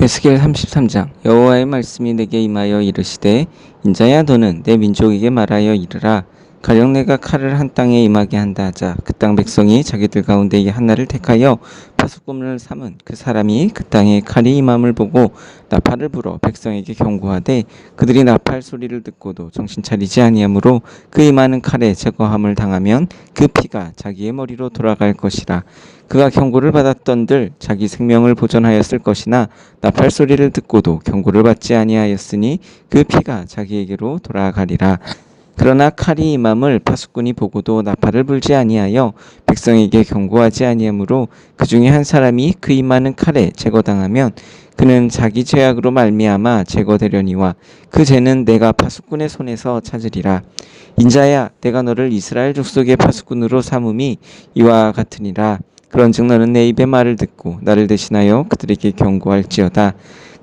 에스겔 33장 여호와의 말씀이 내게 임하여 이르시되 인자야 너는 내 민족에게 말하여 이르라 가령 내가 칼을 한 땅에 임하게 한다 하자 그 땅 백성이 자기들 가운데 이 하나를 택하여 파수꾼을 삼은 그 사람이 그 땅에 칼이 임함을 보고 나팔을 불어 백성에게 경고하되 그들이 나팔 소리를 듣고도 정신 차리지 아니하므로 그 임하는 칼에 제거함을 당하면 그 피가 자기의 머리로 돌아갈 것이라. 그가 경고를 받았던들 자기 생명을 보존하였을 것이나 나팔 소리를 듣고도 경고를 받지 아니하였으니 그 피가 자기에게로 돌아가리라 그러나 칼이 임함을 파수꾼이 보고도 나팔을 불지 아니하여 백성에게 경고하지 아니하므로 그 중에 한 사람이 그 임하는 칼에 제거당하면 그는 자기 죄악으로 말미암아 제거되려니와 그 죄는 내가 파수꾼의 손에서 찾으리라. 인자야 내가 너를 이스라엘 족속의 파수꾼으로 삼음이 이와 같으니라. 그런즉 너는 내 입의 말을 듣고 나를 대신하여 그들에게 경고할지어다.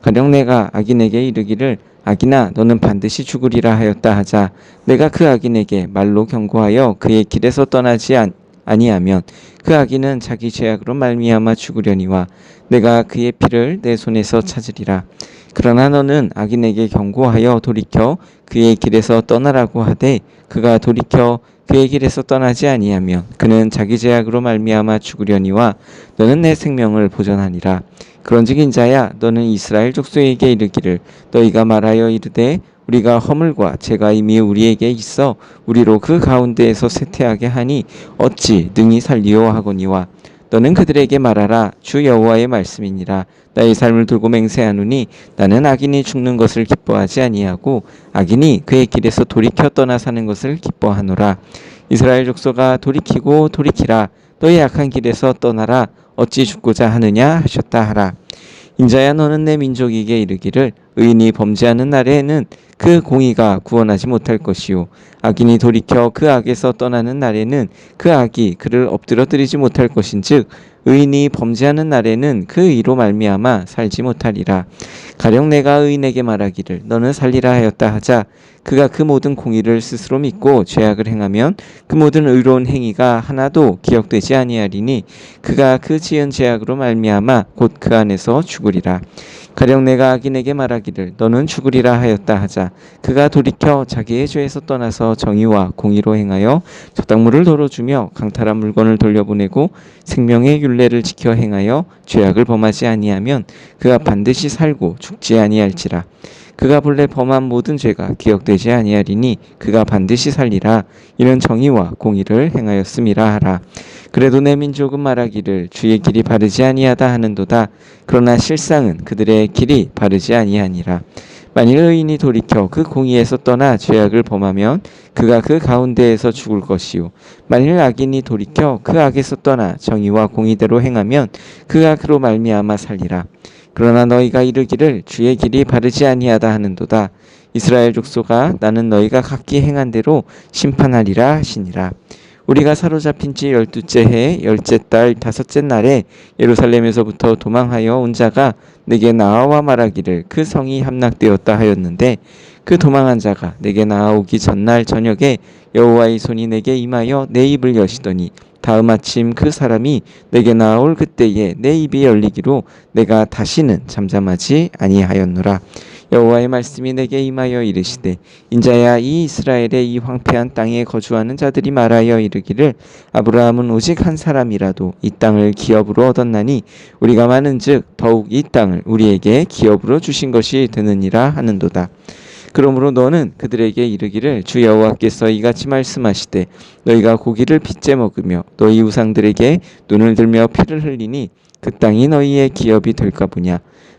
가령 내가 악인에게 이르기를 악인아 너는 반드시 죽으리라 하였다 하자 내가 그 악인에게 말로 경고하여 그의 길에서 떠나지 않, 아니하면 그 악인은 자기 죄악으로 말미암아 죽으려니와 내가 그의 피를 내 손에서 찾으리라. 그러나 너는 악인에게 경고하여 돌이켜 그의 길에서 떠나라고 하되 그가 돌이켜 그의 길에서 떠나지 아니하면 그는 자기 죄악으로 말미암아 죽으려니와 너는 내 생명을 보존하니라 그런즉 인자야 너는 이스라엘 족속에게 이르기를 너희가 말하여 이르되 우리가 허물과 죄가 이미 우리에게 있어 우리로 그 가운데에서 쇠퇴하게 하니 어찌 능히 살리오 하거니와 너는 그들에게 말하라 주 여호와의 말씀이니라 나의 삶을 두고 맹세하노니 나는 악인이 죽는 것을 기뻐하지 아니하고 악인이 그의 길에서 돌이켜 떠나 사는 것을 기뻐하노라. 이스라엘 족속아 돌이키고 돌이키라. 너의 악한 길에서 떠나라 어찌 죽고자 하느냐 하셨다 하라. 인자야 너는 내 민족에게 이르기를 의인이 범죄하는 날에는 그 공의가 구원하지 못할 것이요. 악인이 돌이켜 그 악에서 떠나는 날에는 그 악이 그를 엎드러뜨리지 못할 것인즉 의인이 범죄하는 날에는 그 의로 말미암아 살지 못하리라. 가령 내가 의인에게 말하기를 너는 살리라 하였다 하자 그가 그 모든 공의를 스스로 믿고 죄악을 행하면 그 모든 의로운 행위가 하나도 기억되지 아니하리니 그가 그 지은 죄악으로 말미암아 곧 그 안에서 죽으리라 가령 내가 악인에게 말하기를 너는 죽으리라 하였다 하자. 그가 돌이켜 자기의 죄에서 떠나서 정의와 공의로 행하여 저당물을 덜어주며 강탈한 물건을 돌려보내고 생명의 율례를 지켜 행하여 죄악을 범하지 아니하면 그가 반드시 살고 죽지 아니할지라 그가 본래 범한 모든 죄가 기억되지 아니하리니 그가 반드시 살리라. 이는 정의와 공의를 행하였음이라 하라. 그래도 내 민족은 말하기를 주의 길이 바르지 아니하다 하는도다. 그러나 실상은 그들의 길이 바르지 아니하니라. 만일 의인이 돌이켜 그 공의에서 떠나 죄악을 범하면 그가 그 가운데에서 죽을 것이요. 만일 악인이 돌이켜 그 악에서 떠나 정의와 공의대로 행하면 그가 그로 말미암아 살리라 그러나 너희가 이르기를 주의 길이 바르지 아니하다 하는도다. 이스라엘 족속아 나는 너희가 각기 행한 대로 심판하리라 하시니라. 우리가 사로잡힌 지 열두째 해 열째 달 다섯째 날에 예루살렘에서부터 도망하여 온 자가 내게 나와 말하기를 그 성이 함락되었다 하였는데 그 도망한 자가 내게 나아오기 전날 저녁에 여호와의 손이 내게 임하여 내 입을 여시더니 다음 아침 그 사람이 내게 나올 그때에 내 입이 열리기로 내가 다시는 잠잠하지 아니하였노라. 여호와의 말씀이 내게 임하여 이르시되 인자야 이 이스라엘의 이 황폐한 땅에 거주하는 자들이 말하여 이르기를 아브라함은 오직 한 사람이라도 이 땅을 기업으로 얻었나니 우리가 많은즉 더욱 이 땅을 우리에게 기업으로 주신 것이 되느니라 하는도다. 그러므로 너는 그들에게 이르기를 주 여호와께서 이같이 말씀하시되 너희가 고기를 빚제 먹으며 너희 우상들에게 눈을 들며 피를 흘리니 그 땅이 너희의 기업이 될까 보냐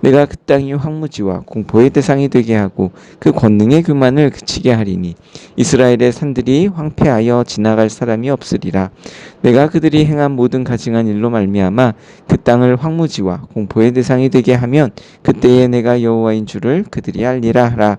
내가 그 땅이 황무지와 공포의 대상이 되게 하고 그 권능의 교만을 그치게 하리니 이스라엘의 산들이 황폐하여 지나갈 사람이 없으리라 내가 그들이 행한 모든 가증한 일로 말미암아 그 땅을 황무지와 공포의 대상이 되게 하면 그때에 내가 여호와인 줄을 그들이 알리라 하라.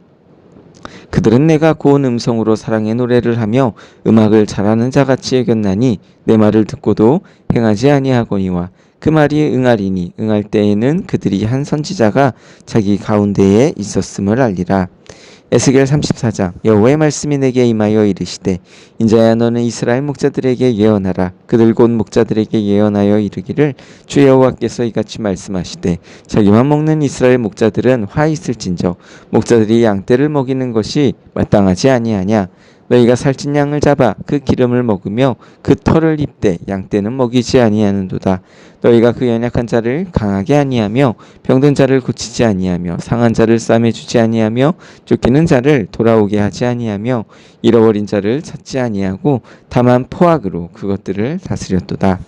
그들은 내가 고운 음성으로 사랑의 노래를 하며 음악을 잘하는 자 같이 여겼나니 내 말을 듣고도 행하지 아니하거니와 그 말이 응하리니 응할 때에는 그들이 한 선지자가 자기 가운데에 있었음을 알리라. 에스겔 34장 여호와의 말씀이 내게 임하여 이르시되 인자야 너는 이스라엘 목자들에게 예언하라. 그들 곧 목자들에게 예언하여 이르기를 주 여호와께서 이같이 말씀하시되 자기만 먹는 이스라엘 목자들은 화 있을진저 목자들이 양떼를 먹이는 것이 마땅하지 아니하냐 너희가 살찐 양을 잡아 그 기름을 먹으며 그 털을 입되 양떼는 먹이지 아니하는도다. 너희가 그 연약한 자를 강하게 아니하며 병든 자를 고치지 아니하며 상한 자를 싸매 주지 아니하며 쫓기는 자를 돌아오게 하지 아니하며 잃어버린 자를 찾지 아니하고 다만 포악으로 그것들을 다스렸도다.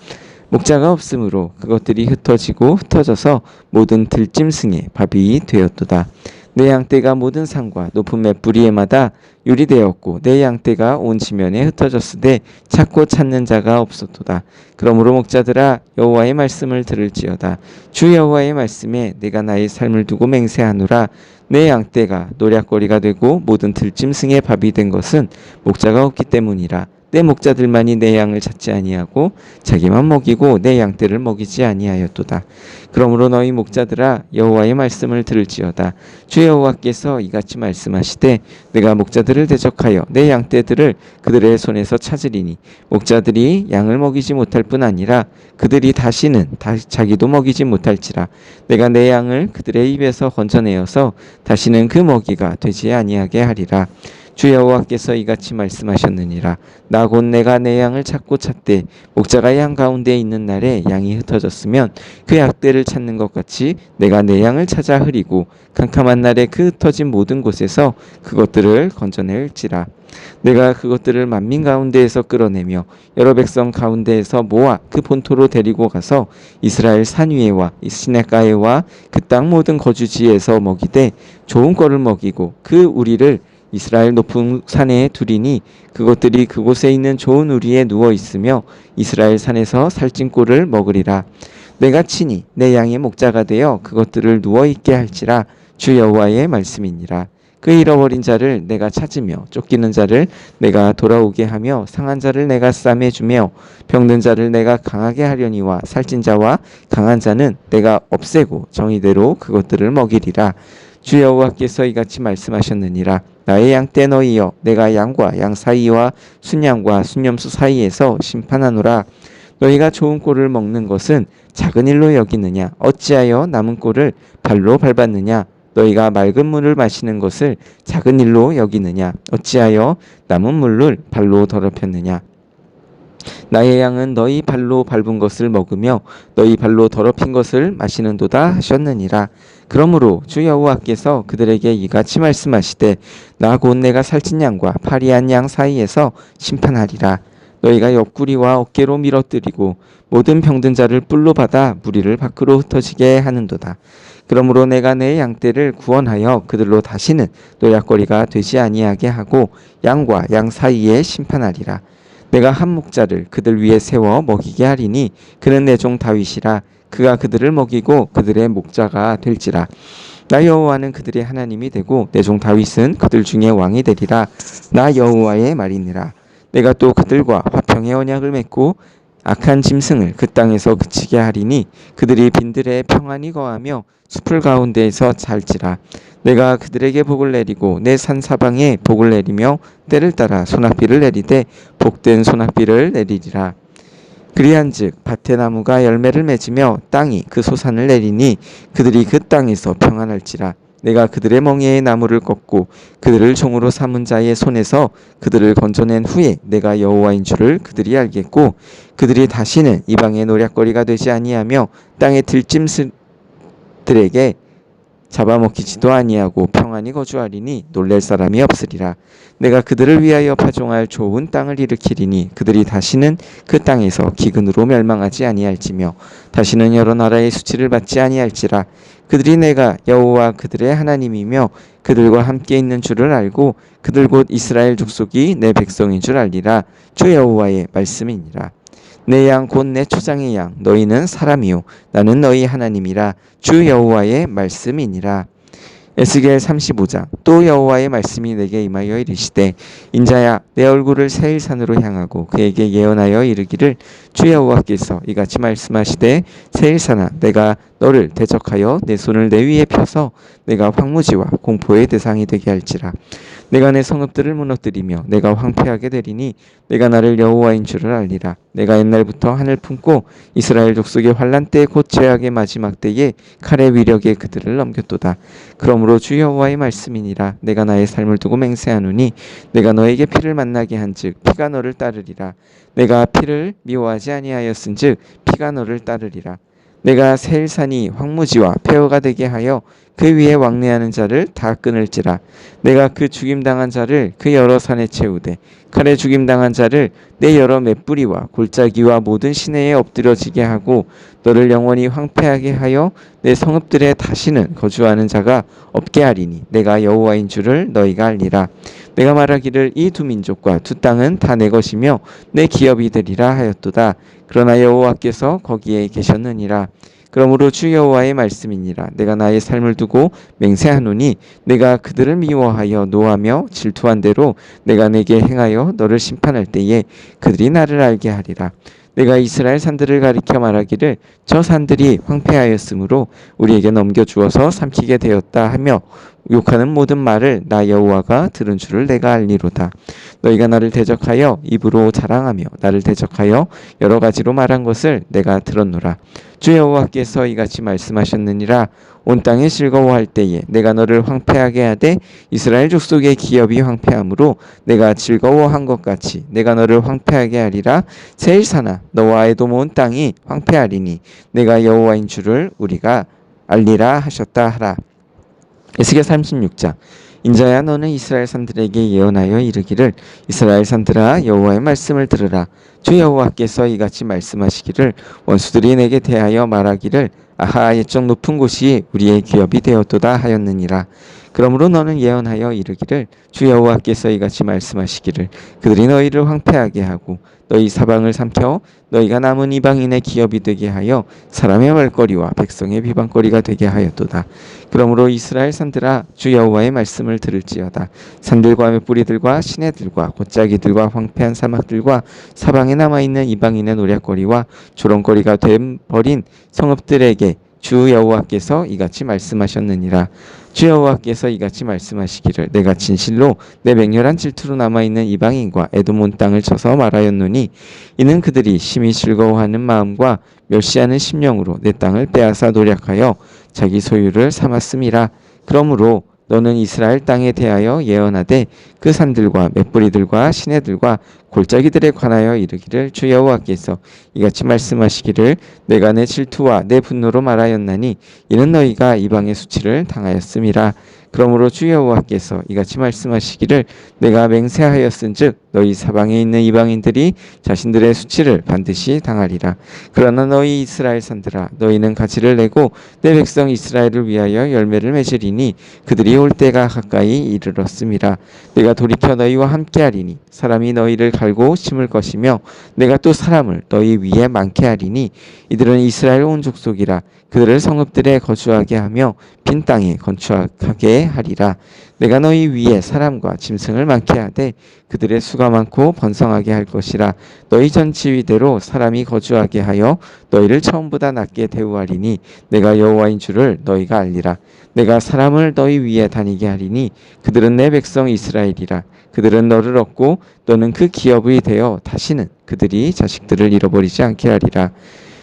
목자가 없으므로 그것들이 흩어지고 흩어져서 모든 들짐승의 밥이 되었도다. 내 양떼가 모든 산과 높은 맷뿌리에마다 유리되었고 내 양떼가 온 지면에 흩어졌으되 찾고 찾는 자가 없었도다. 그러므로 목자들아 여호와의 말씀을 들을지어다. 주 여호와의 말씀에 내가 나의 삶을 두고 맹세하노라. 내 양떼가 노략거리가 되고 모든 들짐승의 밥이 된 것은 목자가 없기 때문이라. 내 목자들만이 내 양을 찾지 아니하고 자기만 먹이고 내 양떼를 먹이지 아니하였도다. 그러므로 너희 목자들아 여호와의 말씀을 들을지어다. 주 여호와께서 이같이 말씀하시되 내가 목자들을 대적하여 내 양떼들을 그들의 손에서 찾으리니 목자들이 양을 먹이지 못할 뿐 아니라 그들이 다시는 다 자기도 먹이지 못할지라 내가 내 양을 그들의 입에서 건져내어서 다시는 그 먹이가 되지 아니하게 하리라. 주 여호와께서 이같이 말씀하셨느니라. 나 곧 내가 내 양을 찾고 찾되 목자가 양 가운데 있는 날에 양이 흩어졌으면 그 약대를 찾는 것 같이 내가 내 양을 찾아 흐리고 캄캄한 날에 그 흩어진 모든 곳에서 그것들을 건져낼지라. 내가 그것들을 만민 가운데에서 끌어내며 여러 백성 가운데에서 모아 그 본토로 데리고 가서 이스라엘 산 위에와 시내가에와 그 땅 모든 거주지에서 먹이되 좋은 꼴을 먹이고 그 우리를 이스라엘 높은 산에 두리니 그것들이 그곳에 있는 좋은 우리에 누워 있으며 이스라엘 산에서 살찐 꼴을 먹으리라. 내가 친히 내 양의 목자가 되어 그것들을 누워 있게 할지라 주 여호와의 말씀이니라. 그 잃어버린 자를 내가 찾으며 쫓기는 자를 내가 돌아오게 하며 상한 자를 내가 싸매 주며 병든 자를 내가 강하게 하려니와 살찐 자와 강한 자는 내가 없애고 정의대로 그것들을 먹이리라. 주 여호와께서 이같이 말씀하셨느니라 나의 양 떼 너희여 내가 양과 양 사이와 순양과 순염소 사이에서 심판하노라. 너희가 좋은 꼴을 먹는 것은 작은 일로 여기느냐? 어찌하여 남은 꼴을 발로 밟았느냐? 너희가 맑은 물을 마시는 것을 작은 일로 여기느냐? 어찌하여 남은 물을 발로 더럽혔느냐 나의 양은 너희 발로 밟은 것을 먹으며 너희 발로 더럽힌 것을 마시는도다 하셨느니라. 그러므로 주 여호와께서 그들에게 이같이 말씀하시되 나 곧 내가 살찐 양과 파리한 양 사이에서 심판하리라. 너희가 옆구리와 어깨로 밀어뜨리고 모든 병든 자를 뿔로 받아 무리를 밖으로 흩어지게 하는도다. 그러므로 내가 내 양떼를 구원하여 그들로 다시는 노약거리가 되지 아니하게 하고 양과 양 사이에 심판하리라. 내가 한 목자를 그들 위에 세워 먹이게 하리니 그는 내 종 다윗이라. 그가 그들을 먹이고 그들의 목자가 될지라. 나 여호와는 그들의 하나님이 되고 내 종 다윗은 그들 중에 왕이 되리라. 나 여호와의 말이니라. 내가 또 그들과 화평의 언약을 맺고 악한 짐승을 그 땅에서 그치게 하리니 그들이 빈들에 평안히 거하며 숲을 가운데에서 잘지라. 내가 그들에게 복을 내리고 내 산 사방에 복을 내리며 때를 따라 소낙비를 내리되 복된 소낙비를 내리리라. 그리한즉 밭의 나무가 열매를 맺으며 땅이 그 소산을 내리니 그들이 그 땅에서 평안할지라 내가 그들의 멍에의 나무를 꺾고 그들을 종으로 삼은 자의 손에서 그들을 건져낸 후에 내가 여호와인 줄을 그들이 알겠고 그들이 다시는 이방의 노략거리가 되지 아니하며 땅의 들짐승들에게 잡아먹히지도 아니하고 평안히 거주하리니 놀랄 사람이 없으리라. 내가 그들을 위하여 파종할 좋은 땅을 일으키리니 그들이 다시는 그 땅에서 기근으로 멸망하지 아니할지며 다시는 여러 나라의 수치를 받지 아니할지라. 그들이 내가 여호와 그들의 하나님이며 그들과 함께 있는 줄을 알고 그들 곧 이스라엘 족속이 내 백성인 줄 알리라. 주 여호와의 말씀이니라. 내 양 곧 내 초장의 양 너희는 사람이요. 나는 너희 하나님이라. 주 여호와의 말씀이니라. 에스겔 35장. 또 여호와의 말씀이 내게 임하여 이르시되 인자야 내 얼굴을 세일 산으로 향하고 그에게 예언하여 이르기를 주 여호와께서 이같이 말씀하시되 세일 산아 내가 너를 대적하여 내 손을 내 위에 펴서 내가 황무지와 공포의 대상이 되게 할지라 내가 내 성읍들을 무너뜨리며 내가 황폐하게 되리니 내가 나를 여호와인 줄을 알리라. 내가 옛날부터 하늘 품고 이스라엘 족속의 환란 때 곧 죄악의 마지막 때에 칼의 위력에 그들을 넘겼도다. 그러므로 주 여호와의 말씀이니라. 내가 나의 삶을 두고 맹세하노니 내가 너에게 피를 만나게 한즉 피가 너를 따르리라. 내가 피를 미워하지 아니하였은즉 피가 너를 따르리라 내가 세일산이 황무지와 폐허가 되게 하여 그 위에 왕래하는 자를 다 끊을지라. 내가 그 죽임당한 자를 그 여러 산에 채우되 칼에 죽임당한 자를 내 여러 맷뿌리와 골짜기와 모든 시내에 엎드려지게 하고 너를 영원히 황폐하게 하여 내 성읍들에 다시는 거주하는 자가 없게 하리니 내가 여호와인 줄을 너희가 알리라. 내가 말하기를 이 두 민족과 두 땅은 다 내 것이며 내 기업이 되리라 하였도다 그러나 여호와께서 거기에 계셨느니라. 그러므로 주 여호와의 말씀이니라. 내가 나의 삶을 두고 맹세하노니 내가 그들을 미워하여 노하며 질투한 대로 내가 내게 행하여 너를 심판할 때에 그들이 나를 알게 하리라. 내가 이스라엘 산들을 가리켜 말하기를 저 산들이 황폐하였으므로 우리에게 넘겨 주어서 삼키게 되었다 하며 욕하는 모든 말을 나 여호와가 들은 줄을 내가 알리로다. 너희가 나를 대적하여 입으로 자랑하며 나를 대적하여 여러 가지로 말한 것을 내가 들었노라. 주 여호와께서 이같이 말씀하셨느니라 온 땅에 즐거워할 때에 내가 너를 황폐하게 하되 이스라엘 족속의 기업이 황폐함으로 내가 즐거워한 것 같이 내가 너를 황폐하게 하리라 세일사나 너와 에돔 온 땅이 황폐하리니 내가 여호와인 줄을 우리가 알리라 하셨다 하라. 에스겔 36장 인자야 너는 이스라엘 산들에게 예언하여 이르기를 이스라엘 산들아 여호와의 말씀을 들으라. 주 여호와께서 이같이 말씀하시기를 원수들이 내게 대하여 말하기를 아하 옛적 높은 곳이 우리의 기업이 되었도다 하였느니라 그러므로 너는 예언하여 이르기를 주 여호와께서 이같이 말씀하시기를 그들이 너희를 황폐하게 하고 너희 사방을 삼켜 너희가 남은 이방인의 기업이 되게 하여 사람의 말거리와 백성의 비방거리가 되게 하였도다. 그러므로 이스라엘 산들아 주 여호와의 말씀을 들을지어다. 산들과 맷뿌리들과 시내들과 곧자기들과 황폐한 사막들과 사방에 남아 있는 이방인의 노략거리와 조롱거리가 된 버린 성읍들에게 주 여호와께서 이같이 말씀하셨느니라. 주 여호와께서 이같이 말씀하시기를 내가 진실로 내 맹렬한 질투로 남아 있는 이방인과 에돔온 땅을 쳐서 말하였노니 이는 그들이 심히 즐거워하는 마음과 멸시하는 심령으로 내 땅을 빼앗아 노력하여 자기 소유를 삼았음이라. 그러므로 너는 이스라엘 땅에 대하여 예언하되 그 산들과 맷뿌리들과 시내들과 골짜기들에 관하여 이르기를 주 여호와께서 이같이 말씀하시기를 내가 내 질투와 내 분노로 말하였나니 이는 너희가 이방의 수치를 당하였음이라 그러므로 주 여호와께서 이같이 말씀하시기를 내가 맹세하였은즉 너희 사방에 있는 이방인들이 자신들의 수치를 반드시 당하리라. 그러나 너희 이스라엘 산들아 너희는 가치를 내고 내 백성 이스라엘을 위하여 열매를 맺으리니 그들이 올 때가 가까이 이르렀음이라. 내가 돌이켜 너희와 함께하리니 사람이 너희를 갈고 심을 것이며 내가 또 사람을 너희 위에 많게 하리니 이들은 이스라엘 온 족속이라 그들을 성읍들에 거주하게 하며 빈 땅에 건축하게 하리라. 내가 너희 위에 사람과 짐승을 많게 하되 그들의 수가 많고 번성하게 할 것이라. 너희 전 지위대로 사람이 거주하게 하여 너희를 처음보다 낮게 대우하리니 내가 여호와인 줄을 너희가 알리라. 내가 사람을 너희 위에 다니게 하리니 그들은 내 백성 이스라엘이라. 그들은 너를 얻고 너는 그 기업이 되어 다시는 그들이 자식들을 잃어버리지 않게 하리라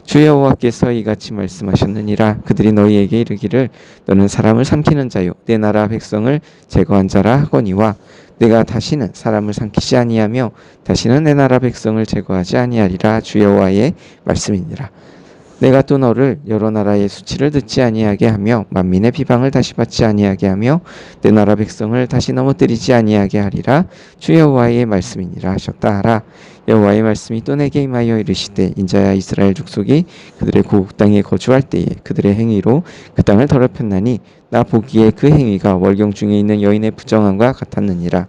주 여호와께서 이같이 말씀하셨느니라. 그들이 너희에게 이르기를 너는 사람을 삼키는 자요. 내 나라 백성을 제거한 자라 하거니와 내가 다시는 사람을 삼키지 아니하며 다시는 내 나라 백성을 제거하지 아니하리라. 주 여호와의 말씀이니라 내가 또 너를 여러 나라의 수치를 듣지 아니하게 하며 만민의 비방을 다시 받지 아니하게 하며 내 나라 백성을 다시 넘어뜨리지 아니하게 하리라. 주 여호와의 말씀이니라 하셨다 하라. 여호와의 말씀이 또 내게 임하여 이르시되 인자야 이스라엘 족속이 그들의 고국 땅에 거주할 때에 그들의 행위로 그 땅을 더럽혔나니 나 보기에 그 행위가 월경 중에 있는 여인의 부정함과 같았느니라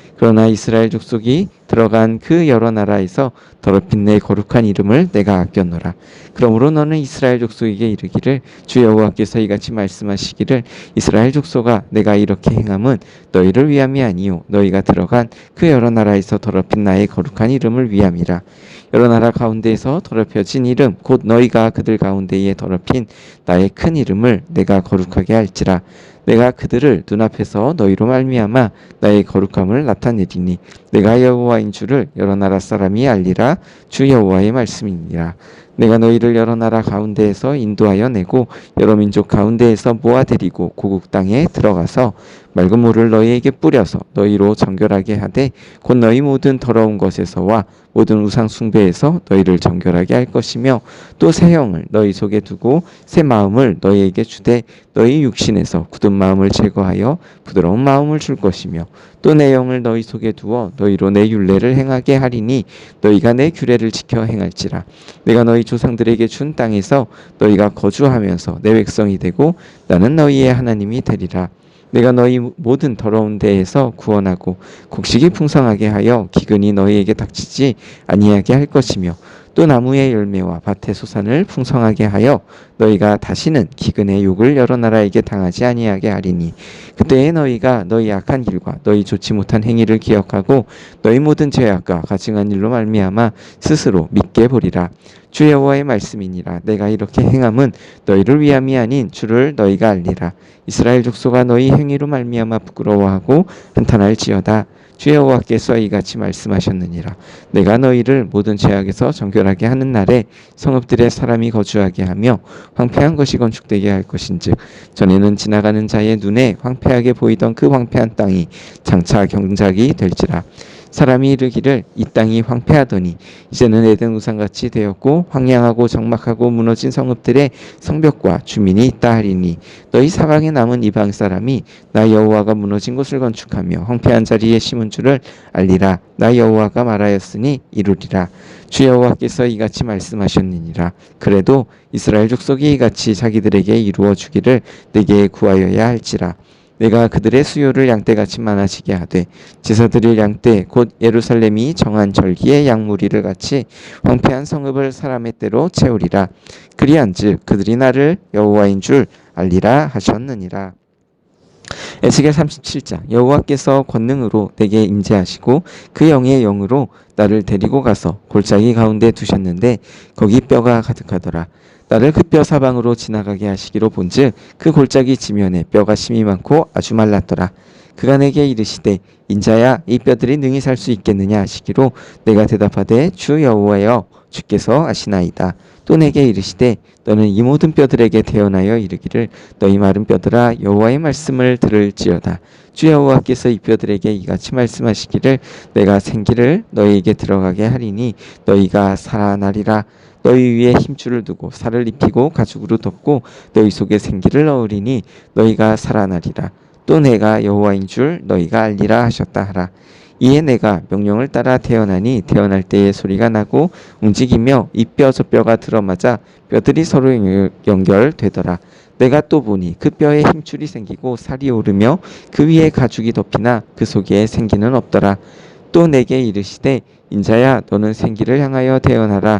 그러나 이스라엘 족속이 들어간 그 여러 나라에서 더럽힌 내 거룩한 이름을 내가 아꼈노라. 그러므로 너는 이스라엘 족속에게 이르기를 주 여호와께서 이같이 말씀하시기를 이스라엘 족속아 내가 이렇게 행함은 너희를 위함이 아니요 너희가 들어간 그 여러 나라에서 더럽힌 나의 거룩한 이름을 위함이라. 여러 나라 가운데에서 더럽혀진 이름 곧 너희가 그들 가운데에 더럽힌 나의 큰 이름을 내가 거룩하게 할지라. 내가 그들을 눈앞에서 너희로 말미암아 나의 거룩함을 나타내리니 내가 여호와인 줄을 여러 나라 사람이 알리라. 주 여호와의 말씀이니라. 내가 너희를 여러 나라 가운데에서 인도하여 내고 여러 민족 가운데에서 모아들이고 고국 땅에 들어가서 맑은 물을 너희에게 뿌려서 너희로 정결하게 하되 곧 너희 모든 더러운 것에서와 모든 우상 숭배에서 너희를 정결하게 할 것이며 또 새 영을 너희 속에 두고 새 마음을 너희에게 주되 너희 육신에서 굳은 마음을 제거하여 부드러운 마음을 줄 것이며 또 내 영을 너희 속에 두어 너희로 내 율례를 행하게 하리니 너희가 내 규례를 지켜 행할지라. 내가 너희 조상들에게 준 땅에서 너희가 거주하면서 내 백성이 되고 나는 너희의 하나님이 되리라 내가 너희 모든 더러운 데에서 구원하고 곡식이 풍성하게 하여 기근이 너희에게 닥치지 아니하게 할 것이며 또 나무의 열매와 밭의 소산을 풍성하게 하여 너희가 다시는 기근의 욕을 여러 나라에게 당하지 아니하게 하리니 그때에 너희가 너희 악한 길과 너희 좋지 못한 행위를 기억하고 너희 모든 죄악과 가증한 일로 말미암아 스스로 믿게 보리라 주 여호와의 말씀이니라. 내가 이렇게 행함은 너희를 위함이 아닌 주를 너희가 알리라. 이스라엘 족속아 너희 행위로 말미암아 부끄러워하고 한탄할지어다. 주 여호와께서 이같이 말씀하셨느니라. 내가 너희를 모든 죄악에서 정결하게 하는 날에 성읍들의 사람이 거주하게 하며 황폐한 것이 건축되게 할 것인즉 전에는 지나가는 자의 눈에 황폐하게 보이던 그 황폐한 땅이 장차 경작이 될지라 사람이 이르기를 이 땅이 황폐하더니 이제는 에덴 우상같이 되었고 황량하고 적막하고 무너진 성읍들의 성벽과 주민이 있다 하리니 너희 사방에 남은 이방 사람이 나 여호와가 무너진 곳을 건축하며 황폐한 자리에 심은 줄을 알리라. 나 여호와가 말하였으니 이루리라. 주 여호와께서 이같이 말씀하셨느니라. 그래도 이스라엘 족속이 이같이 자기들에게 이루어 주기를 내게 구하여야 할지라 내가 그들의 수요를 양떼같이 많아지게 하되 제사 드릴 양떼 곧 예루살렘이 정한 절기의 양무리를 같이 황폐한 성읍을 사람의 때로 채우리라. 그리한즉 그들이 나를 여호와인 줄 알리라 하셨느니라. 에스겔 37장 여호와께서 권능으로 내게 임재하시고 그 영의 영으로 나를 데리고 가서 골짜기 가운데 두셨는데 거기 뼈가 가득하더라 나를 그 뼈 사방으로 지나가게 하시기로 본즉 그 골짜기 지면에 뼈가 심이 많고 아주 말랐더라. 그가 내게 이르시되 인자야 이 뼈들이 능히 살 수 있겠느냐 하시기로 내가 대답하되 주 여호와여 주께서 아시나이다. 또 내게 이르시되 너는 이 모든 뼈들에게 태어나여 이르기를 너희 마른 뼈들아 여호와의 말씀을 들을지어다. 주 여호와께서 이 뼈들에게 이같이 말씀하시기를 내가 생기를 너희에게 들어가게 하리니 너희가 살아나리라. 너희 위에 힘줄을 두고 살을 입히고 가죽으로 덮고 너희 속에 생기를 넣으리니 너희가 살아나리라. 또 내가 여호와인 줄 너희가 알리라 하셨다 하라. 이에 내가 명령을 따라 태어나니 태어날 때에 소리가 나고 움직이며 이 뼈 저 뼈가 들어맞아 뼈들이 서로 연결되더라. 내가 또 보니 그 뼈에 힘줄이 생기고 살이 오르며 그 위에 가죽이 덮이나 그 속에 생기는 없더라. 또 내게 이르시되 인자야 너는 생기를 향하여 태어나라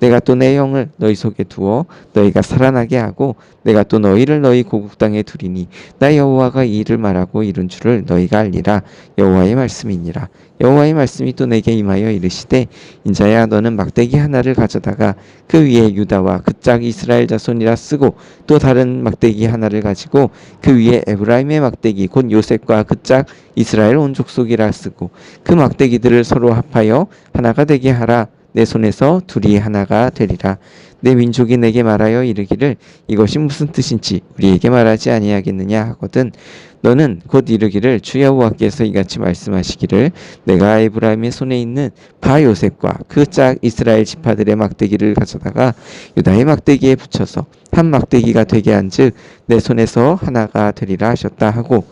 내가 또 내 영을 너희 속에 두어 너희가 살아나게 하고 내가 또 너희를 너희 고국 땅에 두리니 나 여호와가 이 일을 말하고 이룬 줄을 너희가 알리라. 여호와의 말씀이니라. 여호와의 말씀이 또 내게 임하여 이르시되 인자야 너는 막대기 하나를 가져다가 그 위에 유다와 그 짝 이스라엘 자손이라 쓰고 또 다른 막대기 하나를 가지고 그 위에 에브라임의 막대기 곧 요셉과 그 짝 이스라엘 온 족속이라 쓰고 그 막대기들을 서로 합하여 하나가 되게 하라 내 손에서 둘이 하나가 되리라. 내 민족이 내게 말하여 이르기를 이것이 무슨 뜻인지 우리에게 말하지 아니하겠느냐 하거든. 너는 곧 이르기를 주 여호와께서 이같이 말씀하시기를 내가 에브라임의 손에 있는 바 요셉과 그 짝 이스라엘 지파들의 막대기를 가져다가 유다의 막대기에 붙여서 한 막대기가 되게 한즉 내 손에서 하나가 되리라 하셨다 하고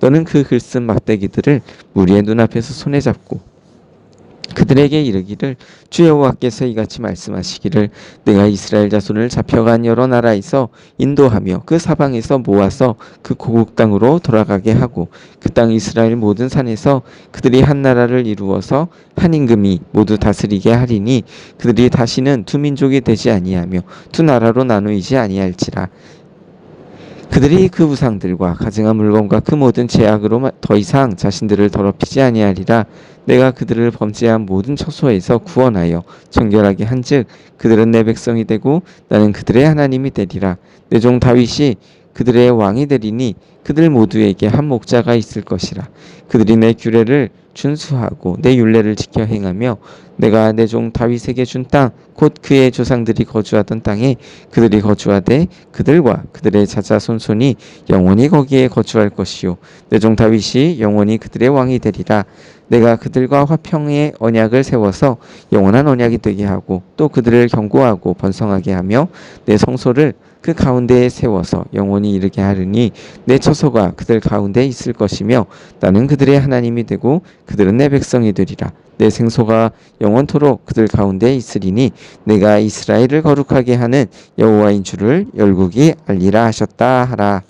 너는 그 글쓴 막대기들을 무리의 눈앞에서 손에 잡고 그들에게 이르기를 주 여호와께서 이같이 말씀하시기를 내가 이스라엘 자손을 잡혀간 여러 나라에서 인도하며 그 사방에서 모아서 그 고국 땅으로 돌아가게 하고 그 땅 이스라엘 모든 산에서 그들이 한 나라를 이루어서 한 임금이 모두 다스리게 하리니 그들이 다시는 두 민족이 되지 아니하며 두 나라로 나누이지 아니할지라 그들이 그 우상들과 가증한 물건과 그 모든 제약으로 더 이상 자신들을 더럽히지 아니하리라. 내가 그들을 범죄한 모든 처소에서 구원하여 정결하게 한즉 그들은 내 백성이 되고 나는 그들의 하나님이 되리라. 내 종 다윗이 그들의 왕이 되리니 그들 모두에게 한 목자가 있을 것이라. 그들이 내 규례를 준수하고 내 율례를 지켜 행하며 내가 내 종 다윗에게 준 땅 곧 그의 조상들이 거주하던 땅에 그들이 거주하되 그들과 그들의 자자 손손이 영원히 거기에 거주할 것이요. 내 종 다윗이 영원히 그들의 왕이 되리라. 내가 그들과 화평의 언약을 세워서 영원한 언약이 되게 하고 또 그들을 견고하고 번성하게 하며 내 성소를 그 가운데에 세워서 영원히 이르게 하리니 내 처소가 그들 가운데 있을 것이며 나는 그들의 하나님이 되고 그들은 내 백성이 되리라. 내 생소가 영원토록 그들 가운데 있으리니 내가 이스라엘을 거룩하게 하는 여호와인 줄을 열국이 알리라 하셨다 하라